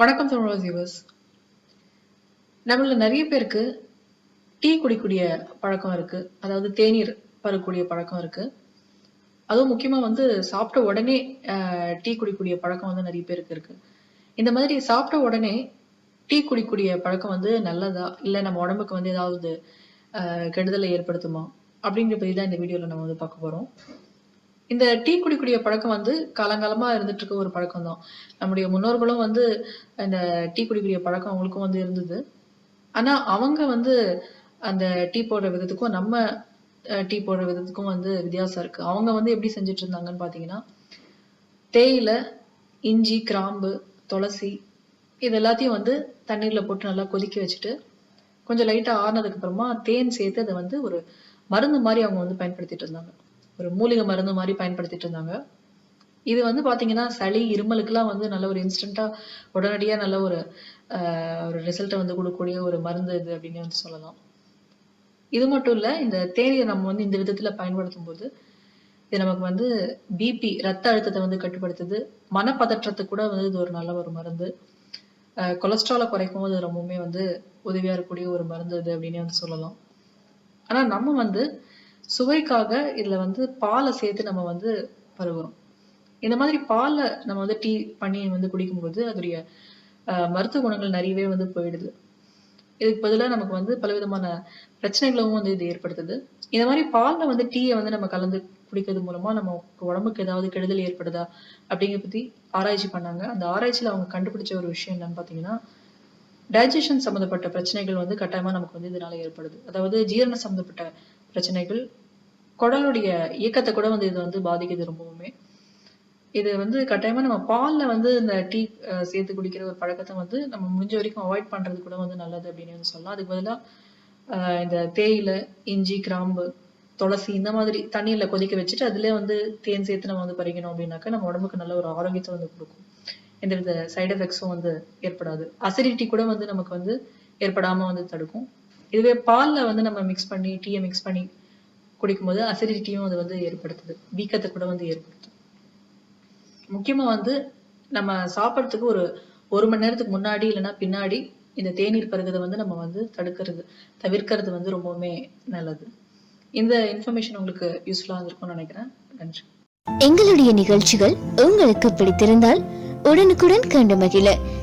வணக்கம் தமிழ் வியூவர்ஸ் நம்மள நிறைய பேருக்கு டீ குடிக்கூடிய பழக்கம் இருக்கு. அதாவது தேநீர் பருகக்கூடிய பழக்கம் இருக்கு. அதுவும் முக்கியமா வந்து சாப்பிட்ட உடனே டீ குடிக்கக்கூடிய பழக்கம் வந்து நிறைய பேருக்கு இருக்கு. இந்த மாதிரி சாப்பிட்ட உடனே டீ குடிக்கக்கூடிய பழக்கம் வந்து நல்லதா? இல்லை நம்ம உடம்புக்கு வந்து ஏதாவது கெடுதலை ஏற்படுத்துமா? அப்படிங்கிற பத்தி தான் இந்த வீடியோவில் நம்ம வந்து பார்க்க போகிறோம் இந்த டீ குடிக்கூடிய பழக்கம் வந்து காலங்காலமா இருந்துட்டு இருக்க ஒரு பழக்கம் தான் நம்முடைய முன்னோர்களும் வந்து இந்த டீ குடிக்கூடிய பழக்கம் அவங்களுக்கும் வந்து இருந்தது. ஆனா அவங்க வந்து அந்த டீ போடுற விதத்துக்கும் நம்ம டீ போடுற விதத்துக்கும் வந்து வித்தியாசம் இருக்கு. அவங்க வந்து எப்படி செஞ்சுட்டு இருந்தாங்கன்னு பாத்தீங்கன்னா தேயிலை இஞ்சி கிராம்பு துளசி இது எல்லாத்தையும் வந்து தண்ணீர்ல போட்டு நல்லா கொதிக்க வச்சுட்டு கொஞ்சம் லைட்டா ஆறுனதுக்கப்புறமா தேன் சேர்த்து அதை வந்து ஒரு மருந்து மாதிரி அவங்க வந்து பயன்படுத்திட்டு இருந்தாங்க. ஒரு மூலிகை மருந்து மாதிரி பயன்படுத்திட்டு இருந்தாங்க. இது வந்து பார்த்தீங்கன்னா சளி இருமலுக்குலாம் வந்து நல்ல ஒரு இன்ஸ்டண்ட்டாக உடனடியாக நல்ல ஒரு ஒரு ரிசல்ட்டை வந்து கொடுக்கக்கூடிய ஒரு மருந்து இது அப்படின்னு வந்து சொல்லலாம். இது மட்டும் இல்லை இந்த தேனியை நம்ம வந்து இந்த விதத்தில் பயன்படுத்தும் போது இது நமக்கு வந்து பிபி ரத்த அழுத்தத்தை வந்து கட்டுப்படுத்துது. மனப்பதற்றத்துக்கு கூட வந்து இது ஒரு நல்ல ஒரு மருந்து. கொலஸ்ட்ராலை குறைக்கும் போது ரொம்பவுமே வந்து உதவியாக இருக்கக்கூடிய ஒரு மருந்து இது அப்படின்னு வந்து சொல்லலாம். ஆனால் நம்ம வந்து சுவைக்காக இதுல வந்து பாலை சேர்த்து நம்ம வந்து பருகிறோம். இந்த மாதிரி பால்ல நம்ம வந்து டீ பண்ணி வந்து குடிக்கும்போது அதோடைய மருத்துவ குணங்கள் நிறையவே வந்து போயிடுது. இதுக்கு பதிலா நமக்கு வந்து பலவிதமான பிரச்சனைகளும் வந்து இது ஏற்படுத்துது. இந்த மாதிரி பால்ல வந்து டீயை வந்து நம்ம கலந்து குடிக்கிறது மூலமா நம்ம உடம்புக்கு ஏதாவது கெடுதல் ஏற்படுதா அப்படிங்கிற பத்தி ஆராய்ச்சி பண்ணாங்க. அந்த ஆராய்ச்சியில அவங்க கண்டுபிடிச்ச ஒரு விஷயம் என்னன்னு பார்த்தீங்கன்னா டைஜஷன் சம்மந்தப்பட்ட பிரச்சனைகள் வந்து கட்டாயமா நமக்கு வந்து இதனால ஏற்படுது. அதாவது ஜீரண சம்மந்தப்பட்ட பிரச்சனைகள். குடலுடைய இயக்கத்தை கூட வந்து இது வந்து பாதிக்குது ரொம்பவுமே. இது வந்து கட்டாயமா நம்ம பால்ல வந்து இந்த டீ சேர்த்து குடிக்கிற ஒரு பழக்கத்தை வந்து நம்ம முடிஞ்ச வரைக்கும் அவாய்ட் பண்றது கூட வந்து நல்லது அப்படின்னு வந்து சொல்லலாம். அதுக்கு பதிலாக இந்த தேயிலை இஞ்சி கிராம்பு துளசி இந்த மாதிரி தண்ணியில் கொதிக்க வச்சுட்டு அதுல வந்து தேன் சேர்த்து நம்ம வந்து பறிக்கணும் அப்படின்னாக்கா நம்ம உடம்புக்கு நல்ல ஒரு ஆரோக்கியத்தை வந்து கொடுக்கும். எந்தவித சைடு எஃபெக்ட்ஸும் வந்து ஏற்படாது. அசிடிட்டி கூட வந்து நமக்கு வந்து ஏற்படாம வந்து தடுக்கும். இதுவே பால்ல வந்து நம்ம மிக்ஸ் பண்ணி டீயை மிக்ஸ் பண்ணி குடிக்கும்போது அசிடிட்டியும் அது வந்து ஏற்படுத்துது. வீக்கத்தை கூட வந்து ஏற்படுத்தும். முக்கியமா வந்து நம்ம சாப்பிட்றதுக்கு ஒரு ஒரு மணி நேரத்துக்கு முன்னாடி இல்லைன்னா பின்னாடி இந்த தேநீர் பருகுதை வந்து நம்ம வந்து தடுக்கிறது தவிர்க்கிறது வந்து ரொம்பவுமே நல்லது. இந்த இன்ஃபர்மேஷன் உங்களுக்கு யூஸ்ஃபுல்லா இருந்திருக்கும்னு நினைக்கிறேன். நன்றி. எங்களுடைய நிகழ்ச்சிகள் உங்களுக்கு பிடித்திருந்தால் உடனுக்குடன் கண்டு மகிழ.